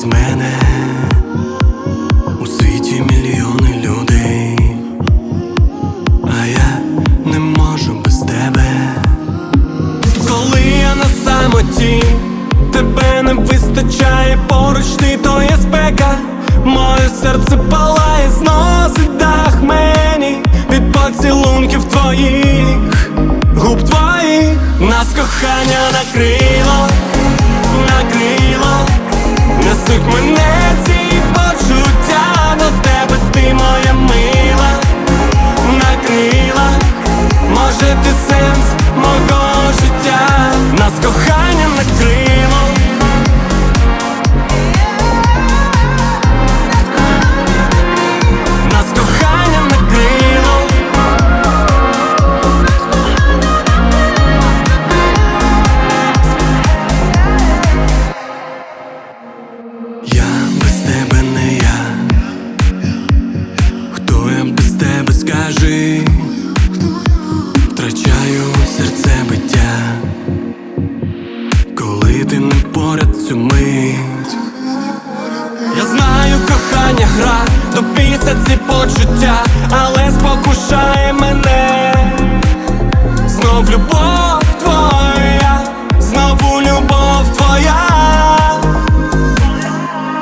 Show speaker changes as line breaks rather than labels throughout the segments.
крізь мене. У світі мільйони людей, а я не можу без тебе. Коли я на самоті, тебе не вистачає. Поруч ти, то є спека. Моє серце палає, зносить дах мені від поцілунків твоїх, губ твоїх, нас кохання накрило, кохання накрило. Нас кохання накрило Я без тебе не я. Хто я без тебе скажи? Коли не поряд цю мить. Я знаю, кохання гра, до біса ці почуття, але спокушає мене. Знов любов твоя, знову любов твоя.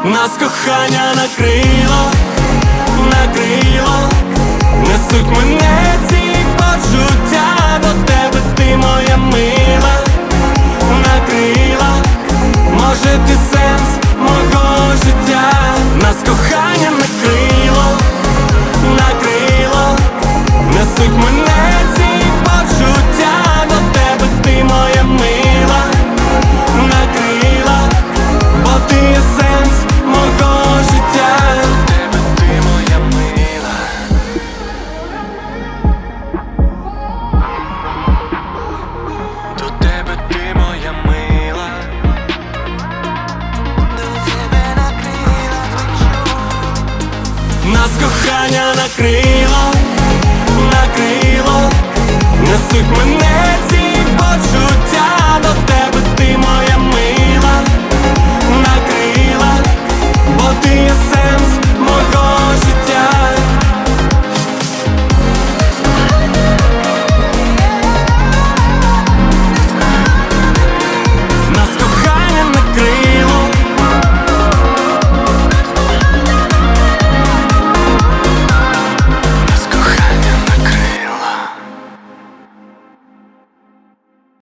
Нас кохання накрило, накрило, несуть мене кохання накрило, накрило, несуть мене